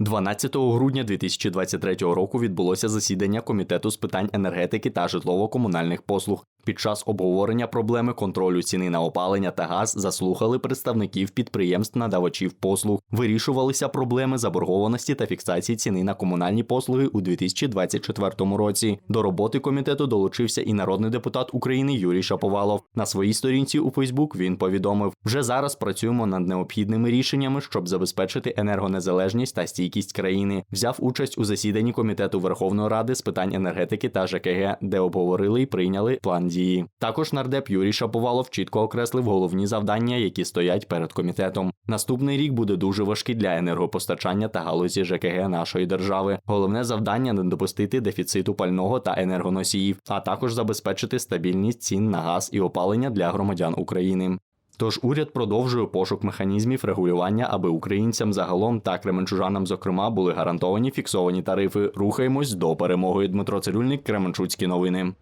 12 грудня 2023 року відбулося засідання комітету з питань енергетики та житлово-комунальних послуг. Під час обговорення проблеми контролю ціни на опалення та газ заслухали представників підприємств надавачів послуг. Вирішувалися проблеми заборгованості та фіксації ціни на комунальні послуги у 2024 році. До роботи комітету долучився і народний депутат України Юрій Шаповалов. На своїй сторінці у Фейсбук він повідомив: вже зараз працюємо над необхідними рішеннями, щоб забезпечити енергонезалежність та стійкість країни. Взяв участь у засіданні комітету Верховної Ради з питань енергетики та ЖКГ, де обговорили і прийняли план дії. Також нардеп Юрій Шаповалов чітко окреслив головні завдання, які стоять перед комітетом. Наступний рік буде дуже важкий для енергопостачання та галузі ЖКГ нашої держави. Головне завдання не допустити дефіциту пального та енергоносіїв, а також забезпечити стабільність цін на газ і опалення для громадян України. Тож уряд продовжує пошук механізмів регулювання, аби українцям загалом та кременчужанам, зокрема, були гарантовані фіксовані тарифи. Рухаємось до перемоги. Дмитро Цирюльник, Кременчуцькі новини.